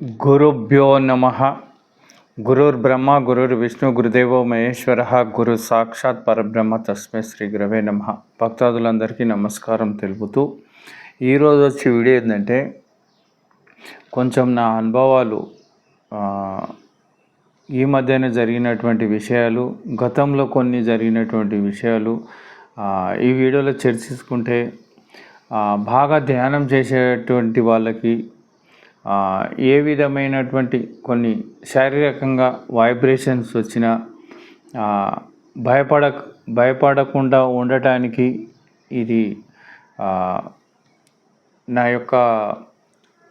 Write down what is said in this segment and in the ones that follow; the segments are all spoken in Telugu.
గురుభ్యో నమ. గురుర్బ్రహ్మ గురుర్విష్ణు గురుదేవో మహేశ్వర గురు సాక్షాత్ పరబ్రహ్మ తస్మై శ్రీ గురవే నమ. భక్తాదులందరికీ నమస్కారం తెలుపుతూ ఈరోజు వచ్చే వీడియో ఏంటంటే కొంచెం నా అనుభవాలు ఈ మధ్యన జరిగినటువంటి విషయాలు గతంలో కొన్ని జరిగినటువంటి విషయాలు ఈ వీడియోలో చర్చించుకుంటే బాగా ధ్యానం చేసేటువంటి వాళ్ళకి ఏ విధమైనటువంటి కొన్ని శారీరకంగా వైబ్రేషన్స్ వచ్చినా భయపడ భయపడకుండా ఉండటానికి ఇది నా యొక్క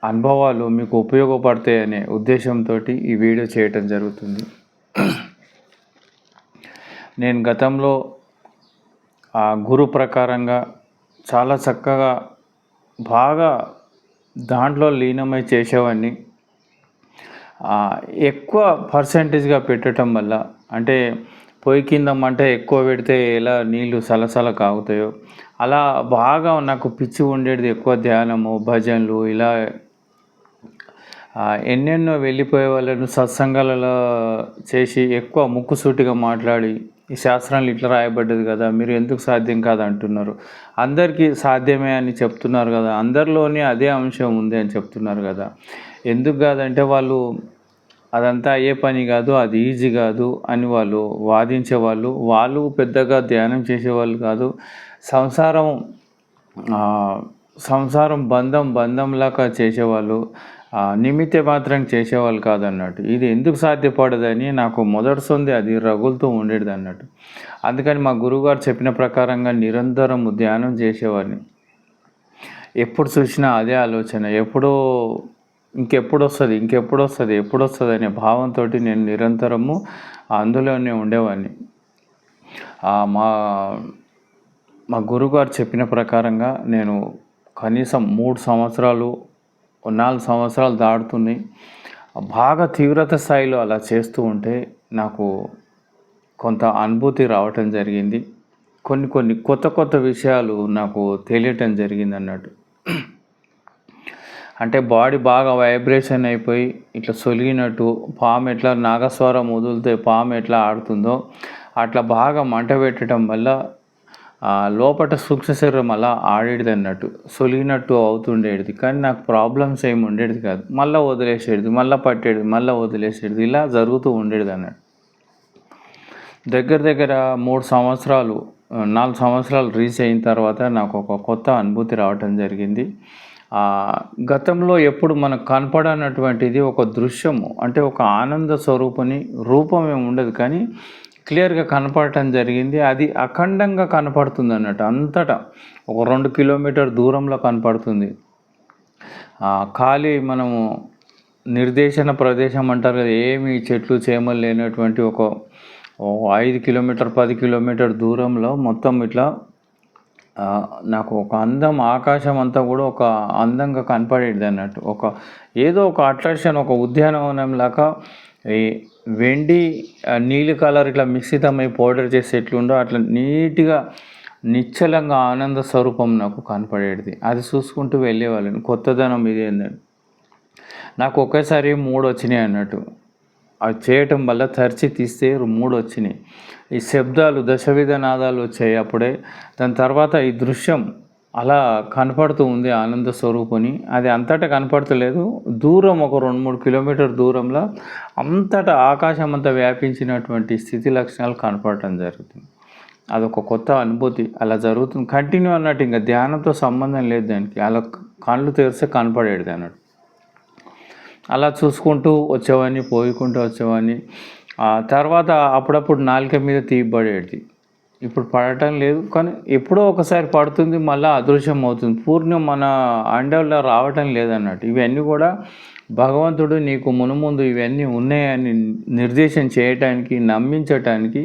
అనుభవాలు మీకు ఉపయోగపడతాయనే ఉద్దేశంతో ఈ వీడియో చేయటం జరుగుతుంది. నేను గతంలో ఆ గురు ప్రకారంగా చాలా చక్కగా బాగా దాంట్లో లీనమై చేసేవాడిని. ఎక్కువ పర్సంటేజ్గా పెట్టడం వల్ల అంటే పొయ్యి కింద మంట ఎక్కువ పెడితే ఎలా నీళ్ళు సలసల కాగుతాయో అలా బాగా నాకు పిచ్చి ఉండేది ఎక్కువ ధ్యానము భజనలు ఇలా ఎన్నెన్నో వెళ్ళిపోయే వాళ్ళను సత్సంగాలలో చేసి ఎక్కువ ముక్కుసూటిగా మాట్లాడి ఈ శాస్త్రాలు ఇట్లా రాయబడ్డది కదా మీరు ఎందుకు సాధ్యం కాదు అంటున్నారు అందరికీ సాధ్యమే అని చెప్తున్నారు కదా అందరిలోనే అదే అంశం ఉంది అని చెప్తున్నారు కదా. ఎందుకు కాదంటే వాళ్ళు అదంతా అయ్యే పని కాదు అది ఈజీ కాదు అని వాళ్ళు వాదించేవాళ్ళు. వాళ్ళు పెద్దగా ధ్యానం చేసేవాళ్ళు కాదు. సంసారం సంసారం బంధం బంధంలాగా చేసేవాళ్ళు. నిమిత్తే మాత్రం చేసేవాళ్ళు కాదన్నట్టు. ఇది ఎందుకు సాధ్యపడదని నాకు మొదటి సొంది అది రగులుతూ ఉండేది అన్నట్టు అందుకని మా గురువుగారు చెప్పిన ప్రకారంగా నిరంతరం ధ్యానం చేసేవాడిని. ఎప్పుడు చూసినా అదే ఆలోచన ఎప్పుడో ఇంకెప్పుడు వస్తుంది ఇంకెప్పుడు వస్తుంది ఎప్పుడు వస్తుంది అనే భావంతో నేను నిరంతరము అందులోనే ఉండేవాడిని. మా మా గురుగారు చెప్పిన ప్రకారంగా నేను కనీసం మూడు సంవత్సరాలు నాలుగు సంవత్సరాలు దాటుతున్నాయి. బాగా తీవ్రత స్థాయిలో అలా చేస్తూ ఉంటే నాకు కొంత అనుభూతి రావటం జరిగింది. కొన్ని కొన్ని కొత్త కొత్త విషయాలు నాకు తెలియటం జరిగింది అన్నట్టు. అంటే బాడీ బాగా వైబ్రేషన్ అయిపోయి ఇట్లా సొలిగినట్టు పాము ఎట్లా నాగస్వరం వదిలితే పాము ఎట్లా ఆడుతుందో అట్లా బాగా మంట పెట్టడం వల్ల లోపల సూక్ష్మ శరీరం అలా ఆడేది అన్నట్టు సొలిగినట్టు అవుతుండేది. కానీ నాకు ప్రాబ్లమ్స్ ఏమి ఉండేది కాదు. మళ్ళీ వదిలేసేది మళ్ళీ పట్టేది మళ్ళీ వదిలేసేది ఇలా జరుగుతూ ఉండేది అన్నట్టు. దగ్గర దగ్గర మూడు సంవత్సరాలు నాలుగు సంవత్సరాలు రీచ్ అయిన తర్వాత నాకు ఒక కొత్త అనుభూతి రావటం జరిగింది. గతంలో ఎప్పుడు మనకు కనపడనటువంటిది ఒక దృశ్యము అంటే ఒక ఆనంద స్వరూపని రూపం ఏమి ఉండదు. కానీ క్లియర్గా కనపడటం జరిగింది. అది అఖండంగా కనపడుతుంది అన్నట్టు అంతటా ఒక రెండు కిలోమీటర్ దూరంలో కనపడుతుంది. ఖాళీ మనము నిర్దేశన ప్రదేశం అంటారు కదా ఏమి చెట్లు చేమలు లేనటువంటి ఒక ఐదు కిలోమీటర్ పది కిలోమీటర్ దూరంలో మొత్తం ఇట్లా నాకు ఒక అందం ఆకాశం అంతా కూడా ఒక అందంగా కనపడేది అన్నట్టు. ఒక ఏదో ఒక అట్రాక్షన్ ఒక ఉద్యానవనం లాగా ఈ వెండి నీలి కలర్ ఇట్లా మిశ్రితమై పౌడర్ చేసి ఎట్లుండో అట్లా నీట్గా నిశ్చలంగా ఆనంద స్వరూపం నాకు కనపడేది అది చూసుకుంటూ వెళ్ళేవాళ్ళని. కొత్తదనం ఇది ఏంటంటే నాకు ఒకేసారి మూడు వచ్చినాయి అన్నట్టు. అది చేయటం వల్ల తరిచి తీస్తే మూడు వచ్చినాయి. ఈ శబ్దాలు దశవిధ నాదాలు వచ్చాయి అప్పుడే. దాని తర్వాత ఈ దృశ్యం అలా కనపడుతూ ఉంది ఆనంద స్వరూపుని. అది అంతటా కనపడతలేదు. దూరం ఒక రెండు మూడు కిలోమీటర్ దూరంలో అంతటా ఆకాశం అంతా వ్యాపించినటువంటి స్థితి లక్షణాలు కనపడటం జరుగుతుంది. అదొక కొత్త అనుభూతి. అలా జరుగుతుంది. కంటిన్యూ అన్నట్టు ఇంకా ధ్యానంతో సంబంధం లేదు దానికి. అలా కళ్ళు తెరిస్తే కనపడేది అన్నట్టు. అలా చూసుకుంటూ వచ్చేవాడిని పోయికుంటూ వచ్చేవాడిని. ఆ తర్వాత అప్పుడప్పుడు నాలుక మీద తీయబడేది. ఇప్పుడు పడటం లేదు. కానీ ఎప్పుడో ఒకసారి పడుతుంది మళ్ళీ అదృశ్యం అవుతుంది. పూర్ణం మన అండర్లో రావటం లేదన్నట్టు. ఇవన్నీ కూడా భగవంతుడు నీకు మునుముందు ఇవన్నీ ఉన్నాయని నిర్దేశం చేయటానికి నమ్మించటానికి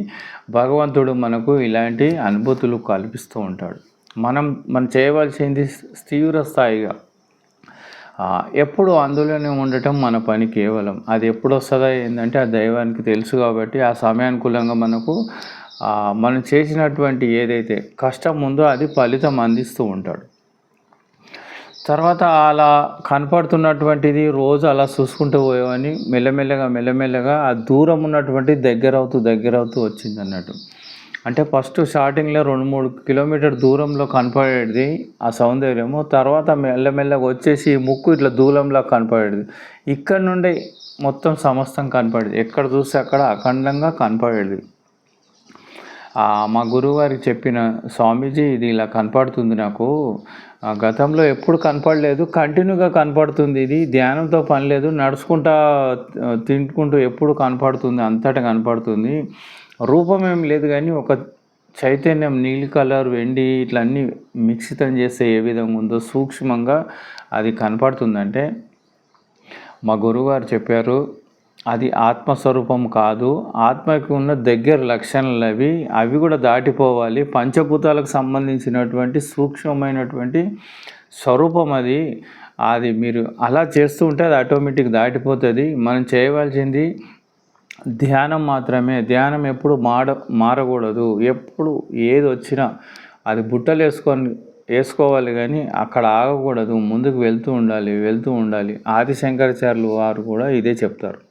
భగవంతుడు మనకు ఇలాంటి అనుభూతులు కల్పిస్తూ ఉంటాడు. మనం మనం చేయవలసింది తీవ్ర స్థాయిగా. ఎప్పుడు అందులోనే ఉండటం మన పని కేవలం. అది ఎప్పుడు వస్తుందో ఏంటంటే ఆ దైవానికి తెలుసు కాబట్టి ఆ సమయానుకూలంగా మనకు మనం చేసినటువంటి ఏదైతే కష్టం ఉందో అది ఫలితం అందిస్తూ ఉంటాడు. తర్వాత అలా కనపడుతున్నటువంటిది రోజు అలా చూసుకుంటూ పోయామని మెల్లమెల్లగా మెల్లమెల్లగా ఆ దూరం ఉన్నటువంటి దగ్గర అవుతూ దగ్గర అవుతూ వచ్చింది అన్నట్టు. అంటే ఫస్ట్ స్టార్టింగ్లో రెండు మూడు కిలోమీటర్ దూరంలో కనపడేది ఆ సౌందర్యము. తర్వాత మెల్లమెల్లగా వచ్చేసి ముక్కు ఇట్లా దూరంలో కనపడేది. ఇక్కడ నుండి మొత్తం సమస్తం కనపడేది. ఎక్కడ చూస్తే అక్కడ అఖండంగా కనపడేది. మా గురువుగారికి చెప్పిన స్వామీజీ ఇది ఇలా కనపడుతుంది నాకు. ఆ, గతంలో ఎప్పుడు కనపడలేదు కంటిన్యూగా కనపడుతుంది ఇది ధ్యానంతో పని లేదు నడుచుకుంటా తింటుకుంటూ ఎప్పుడు కనపడుతుంది అంతటా కనపడుతుంది. రూపం ఏం లేదు కానీ ఒక చైతన్యం నీలి కలర్ వెండి ఇట్లా అన్నీ మిక్సితం చేస్తే ఏ విధంగా ఉందో సూక్ష్మంగా అది కనపడుతుందంటే మా గురువుగారు చెప్పారు అది ఆత్మస్వరూపం కాదు. ఆత్మకి ఉన్న దగ్గర లక్షణాలు అవి. అవి కూడా దాటిపోవాలి. పంచభూతాలకు సంబంధించినటువంటి సూక్ష్మమైనటువంటి స్వరూపం అది. అది మీరు అలా చేస్తూ ఉంటే అది ఆటోమేటిక్ దాటిపోతుంది. మనం చేయవలసింది ధ్యానం మాత్రమే. ధ్యానం ఎప్పుడు మాడ మారకూడదు. ఎప్పుడు ఏది వచ్చినా అది బుట్టలు వేసుకొని వేసుకోవాలి కానీ అక్కడ ఆగకూడదు. ముందుకు వెళ్తూ ఉండాలి వెళ్తూ ఉండాలి. ఆది శంకరాచార్యులు వారు కూడా ఇదే చెప్తారు.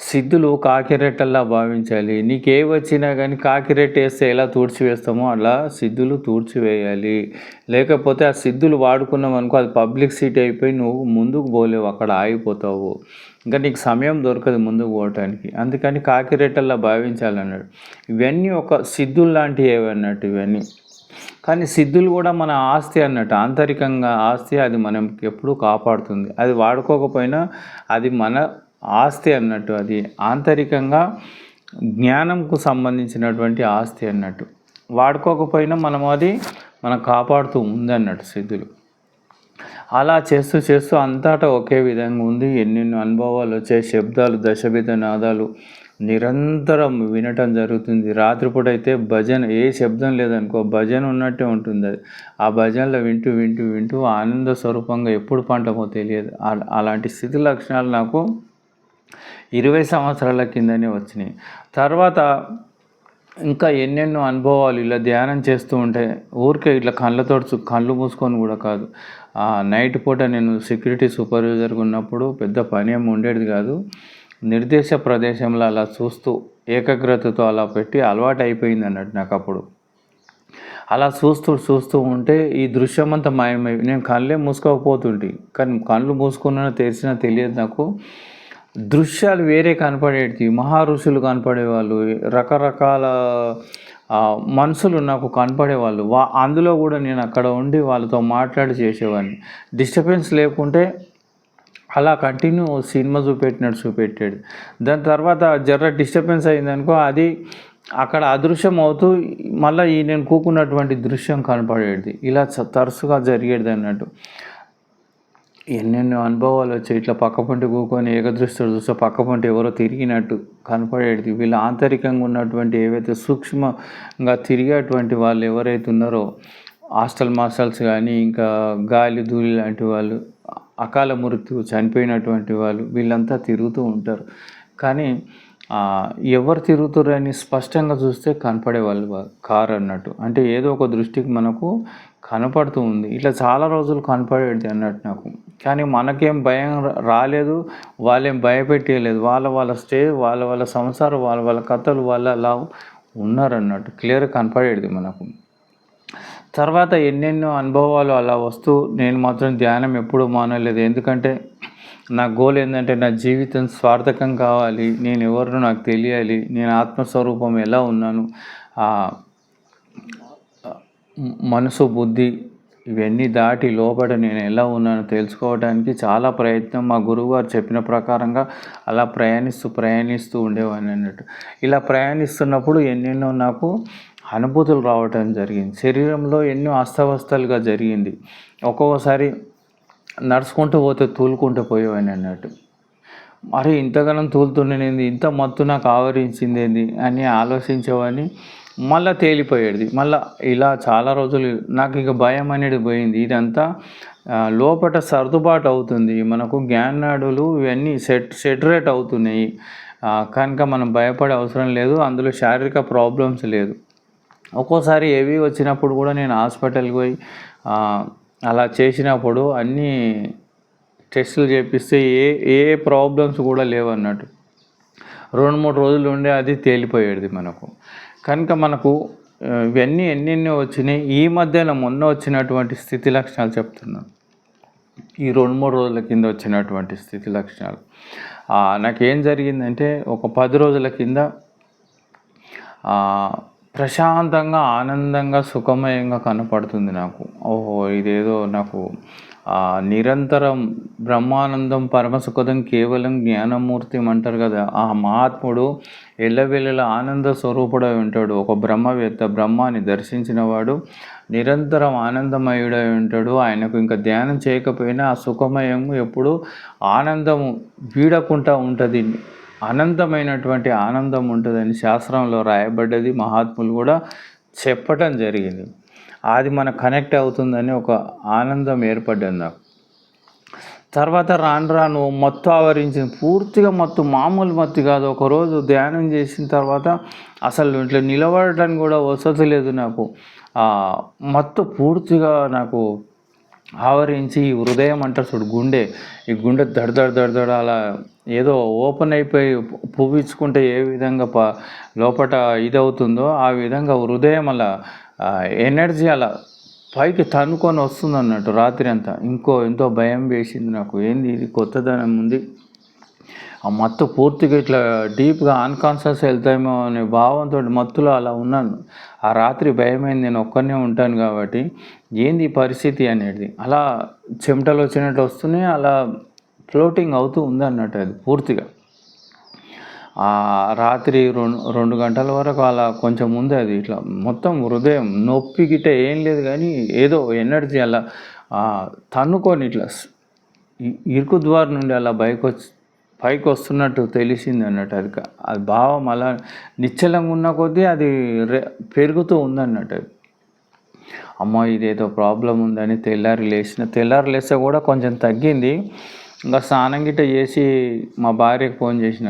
సిద్ధులు కాకిరెట్టల్లా భావించాలి. నీకే వచ్చినా కానీ కాకిరెట్ట వేస్తే ఎలా తూడ్చివేస్తామో అలా సిద్ధులు తూడ్చివేయాలి. లేకపోతే ఆ సిద్ధులు వాడుకున్నాం అనుకో అది పబ్లిక్ సీట్ అయిపోయి నువ్వు ముందుకు పోలేవు అక్కడ ఆగిపోతావు. ఇంకా నీకు సమయం దొరకదు ముందుకు పోవటానికి. అందుకని కాకిరెట్టల్లా భావించాలన్నాడు. ఇవన్నీ ఒక సిద్ధులు లాంటివి ఏవన్నట్టు ఇవన్నీ. కానీ సిద్ధులు కూడా మన ఆస్తి అన్నట్టు. ఆంతరికంగా ఆస్తి అది మనం ఎప్పుడూ కాపాడుతుంది. అది వాడుకోకపోయినా అది మన ఆస్తి అన్నట్టు అది ఆంతరికంగా జ్ఞానంకు సంబంధించినటువంటి ఆస్తి అన్నట్టు. వాడుకోకపోయినా మనం అది మనం కాపాడుతూ ఉందన్నట్టు సిద్ధులు. అలా చేస్తూ చేస్తూ అంతటా ఒకే విధంగా ఉంది. ఎన్నెన్నో అనుభవాలు వచ్చే శబ్దాలు దశవిధ నాదాలు నిరంతరం వినటం జరుగుతుంది. రాత్రిపూట అయితే భజన ఏ శబ్దం లేదనుకో భజన ఉన్నట్టే ఉంటుంది అది. ఆ భజనలో వింటూ వింటూ వింటూ ఆనంద స్వరూపంగా ఎప్పుడు పంటమో తెలియదు. అలాంటి స్థితి లక్షణాలు నాకు ఇరవై సంవత్సరాల కిందనే వచ్చినాయి. తర్వాత ఇంకా ఎన్నెన్నో అనుభవాలు ఇలా ధ్యానం చేస్తూ ఉంటే ఊరికే ఇట్లా కళ్ళతో కళ్ళు మూసుకొని కూడా కాదు. ఆ నైట్ పూట నేను సెక్యూరిటీ సూపర్వైజర్గా ఉన్నప్పుడు పెద్ద పని ఏమి ఉండేది కాదు. నిర్దేశ ప్రదేశంలో అలా చూస్తూ ఏకాగ్రతతో అలా పెట్టి అలవాటు అయిపోయింది అన్నట్టు నాకు అప్పుడు. అలా చూస్తూ చూస్తూ ఉంటే ఈ దృశ్యం అంతా మాయమై నేను కళ్ళే మూసుకోకపోతుంటే. కానీ కళ్ళు మూసుకున్నా తెరిచినా తెలియదు నాకు. దృశ్యాలు వేరే కనపడేటివి మహా ఋషులు కనపడేవాళ్ళు రకరకాల మనుషులు నాకు కనపడేవాళ్ళు. వా అందులో కూడా నేను అక్కడ ఉండి వాళ్ళతో మాట్లాడి చేసేవాడిని. డిస్టర్బెన్స్ లేకుంటే అలా కంటిన్యూ సినిమా చూపెట్టినట్టు చూపెట్టాడు దాని తర్వాత జర్ర డిస్టర్బెన్స్ అయిందనుకో అది అక్కడ అదృశ్యం అవుతూ మళ్ళీ ఈ నేను కూకున్నటువంటి దృశ్యం కనపడేది. ఇలా తరచుగా జరిగేది అన్నట్టు. ఎన్నెన్నో అనుభవాలు వచ్చాయి ఇట్లా పక్కపంటి కూకొని ఏకదృష్టితో చూస్తే పక్కపంటి ఎవరో తిరిగినట్టు కనపడేది వీళ్ళు ఆంతరికంగా ఉన్నటువంటి ఏవైతే సూక్ష్మంగా తిరిగేటువంటి వాళ్ళు ఎవరైతే ఉన్నారో హాస్టల్ మాస్టర్స్ కానీ ఇంకా గాలి ధూళి లాంటి వాళ్ళు అకాల మృత్యు చనిపోయినటువంటి వాళ్ళు వీళ్ళంతా తిరుగుతూ ఉంటారు. కానీ ఎవరు తిరుగుతారని స్పష్టంగా చూస్తే కనపడే వాళ్ళు కారు అన్నట్టు అంటే ఏదో ఒక దృష్టికి మనకు కనపడుతూ ఉంది. ఇట్లా చాలా రోజులు కనపడేది అన్నట్టు నాకు. కానీ మనకేం భయం రాలేదు. వాళ్ళేం భయపెట్టేయలేదు. వాళ్ళ వాళ్ళ స్టే వాళ్ళ వాళ్ళ సంసారం వాళ్ళ వాళ్ళ కథలు వాళ్ళ అలా ఉన్నారన్నట్టు. క్లియర్ కనపడేది మనకు. తర్వాత ఎన్నెన్నో అనుభవాలు అలా వస్తూ నేను మాత్రం ధ్యానం ఎప్పుడూ మానలేదు. ఎందుకంటే నా గోల్ ఏంటంటే నా జీవితం స్వార్థకం కావాలి. నేను ఎవరినో నాకు తెలియాలి. నేను ఆత్మస్వరూపం ఎలా ఉన్నాను? ఆ, మనసు బుద్ధి ఇవన్నీ దాటి లోపల నేను ఎలా ఉన్నానో తెలుసుకోవడానికి చాలా ప్రయత్నం మా గురువుగారు చెప్పిన ప్రకారంగా అలా ప్రయాణిస్తూ ప్రయాణిస్తూ ఉండేవాడిని అన్నట్టు. ఇలా ప్రయాణిస్తున్నప్పుడు ఎన్నెన్నో నాకు అనుభూతులు రావటం జరిగింది. శరీరంలో ఎన్నో అస్తవస్థలుగా జరిగింది. ఒక్కొక్కసారి నడుచుకుంటూ పోతే తూలుకుంటూ పోయేవాడిని అన్నట్టు. మరి ఇంతగానం తూలుతుండేది ఇంత మత్తు నాకు ఆవరించిందేంది అని ఆలోచించేవాడిని. మళ్ళీ తేలిపోయేది. మళ్ళీ ఇలా చాలా రోజులు నాకు ఇక భయం అనేది పోయింది. ఇదంతా లోపల లోపట సర్దుబాటు అవుతుంది. మనకు జ్ఞానాడులు ఇవన్నీ సెట్ సెటరేట్ అవుతున్నాయి. కనుక మనం భయపడే అవసరం లేదు. అందులో శారీరక ప్రాబ్లమ్స్ లేదు. ఒక్కోసారి ఏవి వచ్చినప్పుడు కూడా నేను హాస్పిటల్కి పోయి అలా చేసినప్పుడు అన్నీ టెస్టులు చేపిస్తే ఏ ఏ ప్రాబ్లమ్స్ కూడా లేవన్నట్టు. రెండు మూడు రోజులు ఉండే అది తేలిపోయేది మనకు. కనుక మనకు ఇవన్నీ ఎన్నెన్నో వచ్చినాయి. ఈ మధ్యన మొన్న వచ్చినటువంటి స్థితి లక్షణాలు చెప్తున్నాను. ఈ రెండు మూడు రోజుల కింద వచ్చినటువంటి స్థితి లక్షణాలు. నాకేం జరిగిందంటే ఒక పది రోజుల కింద ప్రశాంతంగా ఆనందంగా సుఖమయంగా కనపడుతుంది నాకు. ఓహో ఇదేదో నాకు నిరంతరం బ్రహ్మానందం పరమసుఖదం కేవలం జ్ఞానమూర్తి అంటారు కదా ఆ మహాత్ముడు ఎల్లవెల్లల ఆనంద స్వరూపుడై ఉంటాడు. ఒక బ్రహ్మవేత్త బ్రహ్మాన్ని దర్శించినవాడు నిరంతరం ఆనందమయుడై ఉంటాడు. ఆయనకు ఇంకా ధ్యానం చేయకపోయినా ఆ సుఖమయము ఎప్పుడు ఆనందము వీడకుండా ఉంటుంది. అనంతమైనటువంటి ఆనందం ఉంటుందని శాస్త్రంలో రాయబడ్డది. మహాత్ములు కూడా చెప్పటం జరిగింది. అది మనకు కనెక్ట్ అవుతుందని ఒక ఆనందం ఏర్పడ్డది నాకు. తర్వాత రాను రాను మత్తు ఆవరించింది. పూర్తిగా మత్తు మామూలు మత్తు కాదు. ఒకరోజు ధ్యానం చేసిన తర్వాత అసలు ఇట్లా నిలబడటానికి కూడా వసతి లేదు నాకు. మత్తు పూర్తిగా నాకు ఆవరించి ఈ హృదయం అంటారు చూడు గుండె ఈ గుండె దడదడ దడదడ అలా ఏదో ఓపెన్ అయిపోయి పువ్వించుకుంటే ఏ విధంగా ప లోపట ఇదవుతుందో ఆ విధంగా హృదయం అలా ఎనర్జీ అలా పైకి తన్నుకొని వస్తుంది అన్నట్టు రాత్రి అంతా. ఇంకో ఎంతో భయం వేసింది నాకు. ఏంది ఇది? కొత్తదనం ఉంది. ఆ మత్తు పూర్తిగా ఇట్లా డీప్గా అన్కాన్షియస్ వెళ్తామో అనే భావంతో మత్తులో అలా ఉన్నాను. ఆ రాత్రి భయమైంది. నేను ఒక్కనే ఉంటాను కాబట్టి ఏంది పరిస్థితి అనేది? అలా చెమటలు వచ్చినట్టు వస్తూనే అలా ఫ్లోటింగ్ అవుతూ ఉంది అన్నట్టు అది పూర్తిగా. రాత్రి రెండు రెండు గంటల వరకు అలా కొంచెం ఉంది అది ఇట్లా మొత్తం హృదయం నొప్పి గిట్ట ఏం లేదు కానీ ఏదో ఎనర్జీ అలా తన్నుకొని ఇట్లా ఇ- ఇరుకు ద్వారం నుండి అలా బయకు వచ్చి పైకి వస్తున్నట్టు తెలిసింది అన్నట్టు అది అది భావం అలా నిశ్చలంగా ఉన్న కొద్దీ అది పెరుగుతూ ఉందన్నట్టు అది. అమ్మో ఇదేదో ప్రాబ్లం ఉందని తెల్లారి లేచిన తెల్లారి లేస్తే కూడా కొంచెం తగ్గింది. ఇంకా స్నానం గిట్ట చేసి మా భార్యకు ఫోన్ చేసిన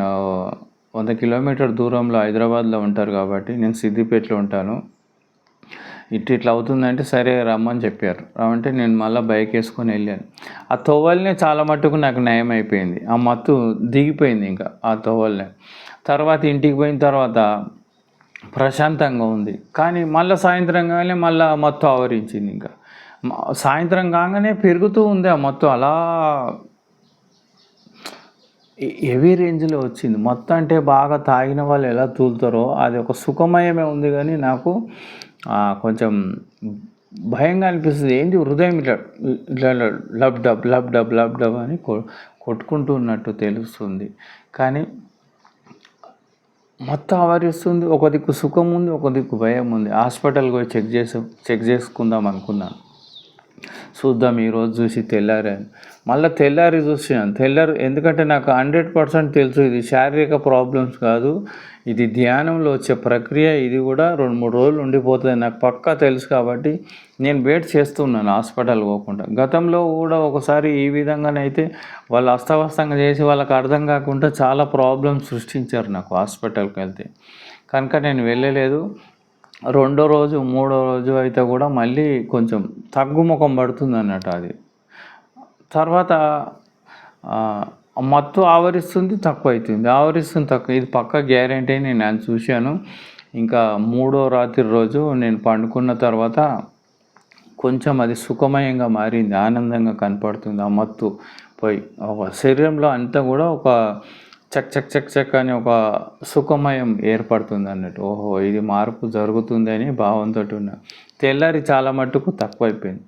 వంద కిలోమీటర్ దూరంలో హైదరాబాద్లో ఉంటారు కాబట్టి నేను సిద్దిపేటలో ఉంటాను. ఇట్ ఇట్లా అవుతుందంటే సరే రమ్మని చెప్పారు. రమ్మంటే నేను మళ్ళీ బైక్ వేసుకొని వెళ్ళాను. ఆ తోవల్నే చాలా మట్టుకు నాకు నయం అయిపోయింది. ఆ మత్తు దిగిపోయింది ఇంకా ఆ తోవల్నే. తర్వాత ఇంటికి పోయిన తర్వాత ప్రశాంతంగా ఉంది. కానీ మళ్ళీ సాయంత్రం కానీ మళ్ళీ మత్తు ఆవరించింది ఇంకా. సాయంత్రం కాగానే పెరుగుతూ ఉంది ఆ మత్తు. అలా హెవీ రేంజ్లో వచ్చింది. మొత్తం అంటే బాగా తాగిన వాళ్ళు ఎలా తూలుతారో అది ఒక సుఖమయమే ఉంది కానీ నాకు కొంచెం భయంగా అనిపిస్తుంది. ఏంటి హృదయం ఇట్లా ఇట్లా lub dub lub dub lub dub అని కొట్టుకుంటూ ఉన్నట్టు తెలుస్తుంది. కానీ మొత్తం ఆవరిస్తుంది. ఒక దిక్కు సుఖం ఉంది ఒక దిక్కు భయం ఉంది. హాస్పిటల్కి పోయి చెక్ చేసి చెక్ చేసుకుందాం అనుకున్నాను. చూద్దాం ఈరోజు చూసి తెల్లారి అని. మళ్ళీ తెల్లారి చూసాను తెల్లారి ఎందుకంటే నాకు హండ్రెడ్ పర్సెంట్ తెలుసు ఇది శారీరక ప్రాబ్లమ్స్ కాదు ఇది ధ్యానంలో వచ్చే ప్రక్రియ ఇది కూడా రెండు మూడు రోజులు ఉండిపోతుంది. నాకు పక్కా తెలుసు కాబట్టి నేను వెయిట్ చేస్తున్నాను హాస్పిటల్ పోకుండా. గతంలో కూడా ఒకసారి ఈ విధంగానైతే వాళ్ళు అస్తవ్యస్తంగా చేసి వాళ్ళకి అర్థం కాకుండా చాలా ప్రాబ్లమ్స్ సృష్టించారు నాకు హాస్పిటల్కి వెళ్తే. కనుక నేను వెళ్ళలేదు. రెండో రోజు మూడో రోజు అయితే కూడా మళ్ళీ కొంచెం తగ్గుముఖం పడుతుంది అన్నట్టు అది. తర్వాత మత్తు ఆవరిస్తుంది తక్కువ అవుతుంది ఆవరిస్తుంది తక్కువ. ఇది పక్క గ్యారంటీ అని నేను చూశాను. ఇంకా మూడో రాత్రి రోజు నేను పండుకున్న తర్వాత కొంచెం అది సుఖమయంగా మారింది ఆనందంగా కనపడుతుంది ఆ మత్తు. పోయి ఒక శరీరంలో అంతా కూడా ఒక చక్ చక్ చక్ చక్ అని ఒక సుఖమయం ఏర్పడుతుంది అన్నట్టు. ఓహో ఇది మార్పు జరుగుతుంది అని భావంతో ఉన్నా. తెల్లారి చాలా మట్టుకు తక్కువైపోయింది.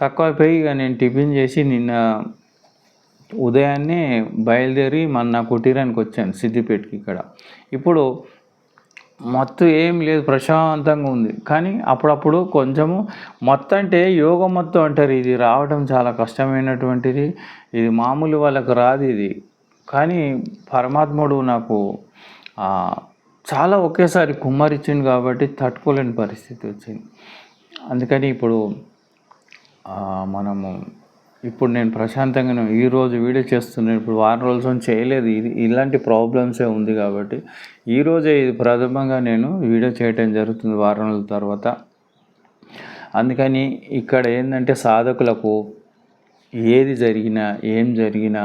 తక్కువైపోయి ఇక నేను టిఫిన్ చేసి నిన్న ఉదయాన్నే బయలుదేరి మన నా కుటీరానికి వచ్చాను సిద్దిపేటకి ఇక్కడ. ఇప్పుడు మత్తు ఏం లేదు ప్రశాంతంగా ఉంది. కానీ అప్పుడప్పుడు కొంచెము మత్తు అంటే యోగ మత్తు అంటారు. ఇది రావడం చాలా కష్టమైనటువంటిది. ఇది మామూలు వాళ్ళకు రాదు ఇది. కానీ పరమాత్ముడు నాకు చాలా ఒకేసారి కుమ్మరిచ్చింది కాబట్టి తట్టుకోలేని పరిస్థితి వచ్చింది. అందుకని ఇప్పుడు మనము ఇప్పుడు నేను ప్రశాంతంగా ఈరోజు వీడియో చేస్తున్నాను ఇప్పుడు వారం రోజుల నుంచి చేయలేదు. ఇది ఇలాంటి ప్రాబ్లమ్సే ఉంది కాబట్టి ఈరోజే ఇది ప్రథమంగా నేను వీడియో చేయటం జరుగుతుంది వారం రోజుల తర్వాత. అందుకని ఇక్కడ ఏంటంటే సాధకులకు ఏది జరిగినా ఏం జరిగినా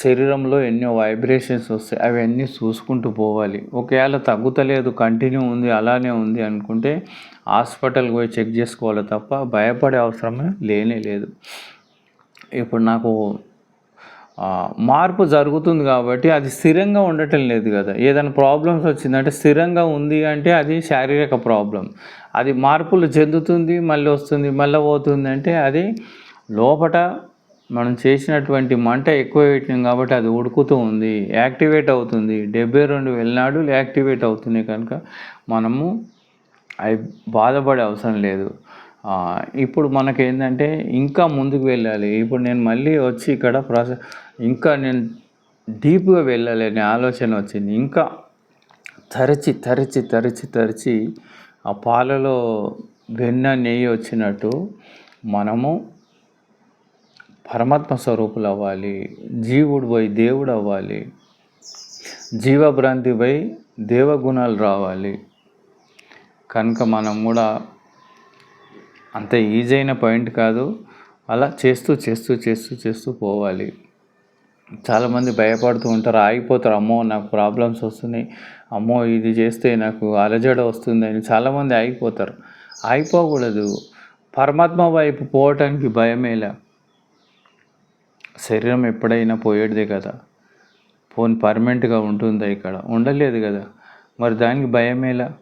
శరీరంలో ఎన్నో వైబ్రేషన్స్ వస్తాయి. అవన్నీ చూసుకుంటూ పోవాలి. ఒకవేళ తగ్గుతలేదు కంటిన్యూ ఉంది అలానే ఉంది అనుకుంటే హాస్పిటల్కి పోయి చెక్ చేసుకోవాలి తప్ప భయపడే అవసరమే లేనే లేదు. ఇప్పుడు నాకు మార్పు జరుగుతుంది కాబట్టి అది స్థిరంగా ఉండటం లేదు కదా. ఏదైనా ప్రాబ్లమ్స్ వచ్చిందంటే స్థిరంగా ఉంది అంటే అది శారీరక ప్రాబ్లం అది మార్పులు చెందుతుంది మళ్ళీ వస్తుంది మళ్ళీ పోతుంది అంటే అది లోపట మనం చేసినటువంటి మంట ఎక్కువ పెట్టినాం కాబట్టి అది ఉడుకుతూ ఉంది యాక్టివేట్ అవుతుంది. డెబ్బై రెండు వెళ్ళినాడు యాక్టివేట్ అవుతున్నాయి కనుక మనము అవి బాధపడే అవసరం లేదు. ఇప్పుడు మనకి ఏంటంటే ఇంకా ముందుకు వెళ్ళాలి. ఇప్పుడు నేను మళ్ళీ వచ్చి ఇక్కడ ప్రాసెస్ ఇంకా నేను డీప్గా వెళ్ళాలి అనే ఆలోచన వచ్చింది. ఇంకా తరచి తరచి తరచి తరచి ఆ పాలలో వెన్న నెయ్యి వచ్చినట్టు మనము పరమాత్మ స్వరూపులు అవ్వాలి జీవుడు పోయి దేవుడు అవ్వాలి జీవభ్రాంతి పోయి దేవగుణాలు రావాలి. కనుక మనం కూడా అంత ఈజీ అయిన పాయింట్ కాదు అలా చేస్తూ చేస్తూ చేస్తూ చేస్తూ పోవాలి. చాలామంది భయపడుతూ ఉంటారు ఆగిపోతారు అమ్మో నాకు ప్రాబ్లమ్స్ వస్తున్నాయి అమ్మో ఇది చేస్తే నాకు అలజడ వస్తుంది అని చాలామంది ఆగిపోతారు. ఆగిపోకూడదు. పరమాత్మ వైపు పోవటానికి భయమేలా శరీరం ఎప్పుడైనా పోయేటిదే కదా. పోని పర్మనెంట్గా ఉంటుందా ఇక్కడ? ఉండలేదు కదా. మరి దానికి భయమేలా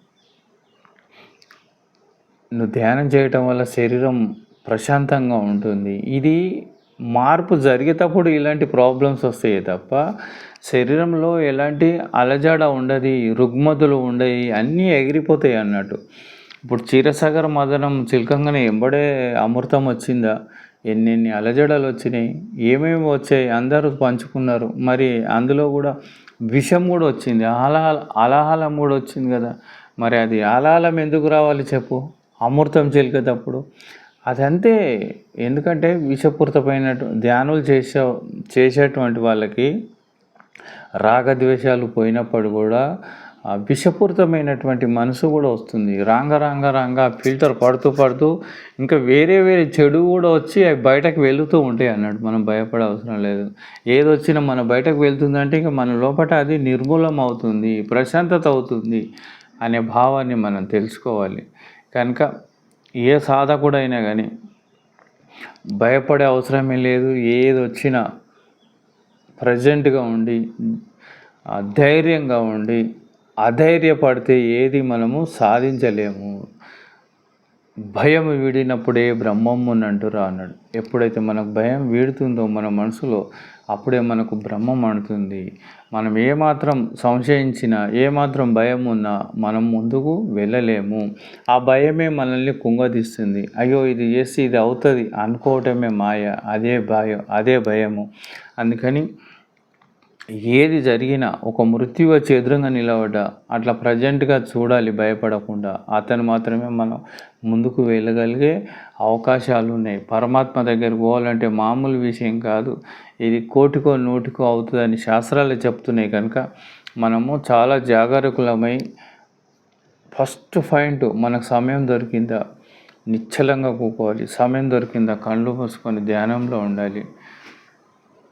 నువ్వు ధ్యానం చేయటం వల్ల శరీరం ప్రశాంతంగా ఉంటుంది. ఇది మార్పు జరిగేటప్పుడు ఇలాంటి ప్రాబ్లమ్స్ వస్తాయి తప్ప శరీరంలో ఎలాంటి అలజాడ ఉండదు రుగ్మతులు ఉండయి అన్నీ ఎగిరిపోతాయి అన్నట్టు. ఇప్పుడు క్షీరసాగర మదనం చిలకంగానే ఎంబడే అమృతం వచ్చిందా? ఎన్నెన్ని అలజడలు వచ్చినాయి ఏమేమి వచ్చాయి అందరూ పంచుకున్నారు. మరి అందులో కూడా విషం కూడా వచ్చింది ఆలాహల అలాహలం కూడా వచ్చింది కదా. మరి అది అలహాలం ఎందుకు రావాలి చెప్పు? అమృతం చెలికేటప్పుడు. అదంతే ఎందుకంటే విషపూరితమైనటు ధ్యానులు చేసే చేసేటువంటి వాళ్ళకి రాగద్వేషాలు పోయినప్పుడు కూడా విషపూరితమైనటువంటి మనసు కూడా వస్తుంది. రాంగ రాంగ రాంగ ఫిల్టర్ పడుతూ పడుతూ ఇంకా వేరే వేరే చెడు కూడా వచ్చి అవి బయటకు వెళుతూ ఉంటాయి అన్నట్టు మనం భయపడే అవసరం లేదు. ఏది వచ్చినా మన బయటకు వెళ్తుందంటే ఇంకా మన లోపల అది నిర్మూలం అవుతుంది ప్రశాంతత అవుతుంది అనే భావాన్ని మనం తెలుసుకోవాలి. కనుక ఏ సాధకుడైనా కానీ భయపడే అవసరమే లేదు. ఏది వచ్చినా ప్రజెంట్గా ఉండి ధైర్యంగా ఉండి అధైర్యపడితే ఏది మనము సాధించలేము. భయం వీడినప్పుడే బ్రహ్మము అంటురా అన్నాడు ఎప్పుడైతే మనకు భయం వీడుతుందో మన మనసులో అప్పుడే మనకు బ్రహ్మం అంటుంది మనం ఏమాత్రం సంశయించినా ఏమాత్రం భయం ఉన్నా మనం ముందుకు వెళ్ళలేము. ఆ భయమే మనల్ని కుంగదీస్తుంది. అయ్యో ఇది చేసి ఇది అవుతుంది అనుకోవటమే మాయ. అదే భయం అదే భయము. అందుకని ఏది జరిగినా ఒక మృత్యు వచ్చి నిలబడ్డా అట్లా ప్రజెంట్గా చూడాలి భయపడకుండా. అతను మాత్రమే మనం ముందుకు వెళ్ళగలిగే అవకాశాలు ఉన్నాయి పరమాత్మ దగ్గరికి పోవాలంటే మామూలు విషయం కాదు. ఇది కోటికో నూటికో అవుతుందని శాస్త్రాలు చెప్తున్నాయి కనుక మనము చాలా జాగరూకులమై ఫస్ట్ పాయింట్ మనకు సమయం దొరికిందా? నిశ్చలంగా కూకోవాలి. సమయం దొరికిందా? కళ్ళు మూసుకొని ధ్యానంలో ఉండాలి.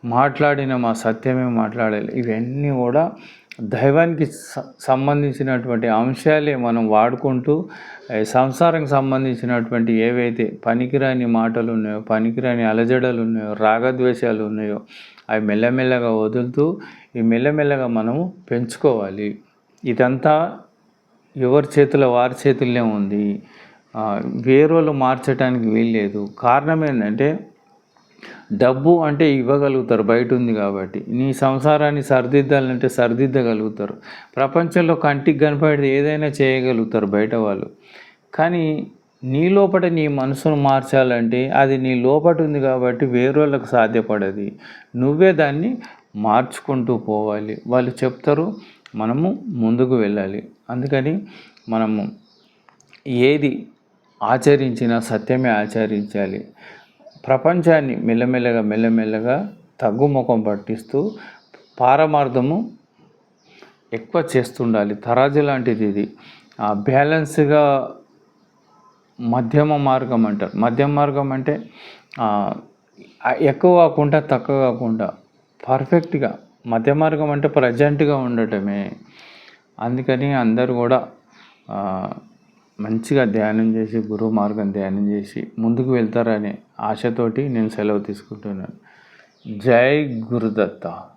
మాట్లాడిన మా సత్యమే మాట్లాడాలి. ఇవన్నీ కూడా దైవానికి స- సంబంధించినటువంటి అంశాలే మనం వాడుకుంటూ సంసారంకి సంసారానికి సంబంధించినటువంటి ఏవైతే పనికిరాని మాటలు ఉన్నాయో పనికిరాని అలజడలు ఉన్నాయో రాగద్వేషాలు ఉన్నాయో అవి మెల్లమెల్లగా వదులుతూ ఈ మెల్లమెల్లగా మనము పెంచుకోవాలి. ఇదంతా ఎవరి చేతిలో వారి చేతుల్లో ఉంది. వేరే వేరేళ్ళు మార్చడానికి వీల్లేదు. కారణం ఏంటంటే డబ్బు అంటే ఇవ్వగలుగుతారు బయట ఉంది కాబట్టి. నీ సంసారాన్ని సరిదిద్దాలంటే సరిదిద్దగలుగుతారు. ప్రపంచంలో కంటికి కనపడేది ఏదైనా చేయగలుగుతారు బయట వాళ్ళు. కానీ నీ లోపల నీ మనసును మార్చాలంటే అది నీ లోపట ఉంది కాబట్టి వేరేళ్ళకు సాధ్యపడది. నువ్వే దాన్ని మార్చుకుంటూ పోవాలి. వాళ్ళు చెప్తారు మనము ముందుకు వెళ్ళాలి. అందుకని మనము ఏది ఆచరించినా సత్యమే ఆచరించాలి. ప్రపంచాన్ని మెల్లమెల్లగా మెల్లమెల్లగా తగ్గుముఖం పట్టిస్తూ పారమార్థము ఎక్కువ చేస్తుండాలి. తరాజు లాంటిది ఇది. ఆ బ్యాలెన్స్గా మధ్యమ మార్గం అంటారు. మధ్యమ మార్గం అంటే ఎక్కువ కాకుండా తక్కువ కాకుండా పర్ఫెక్ట్గా. మధ్య మార్గం అంటే ప్రజెంట్గా ఉండటమే. అందుకని అందరూ కూడా మంచిగా ధ్యానం చేసి గురువు మార్గం ధ్యానం చేసి ముందుకు వెళ్తారనే ఆశతోటి నేను సెలవు తీసుకుంటున్నాను. జై గురుదత్త.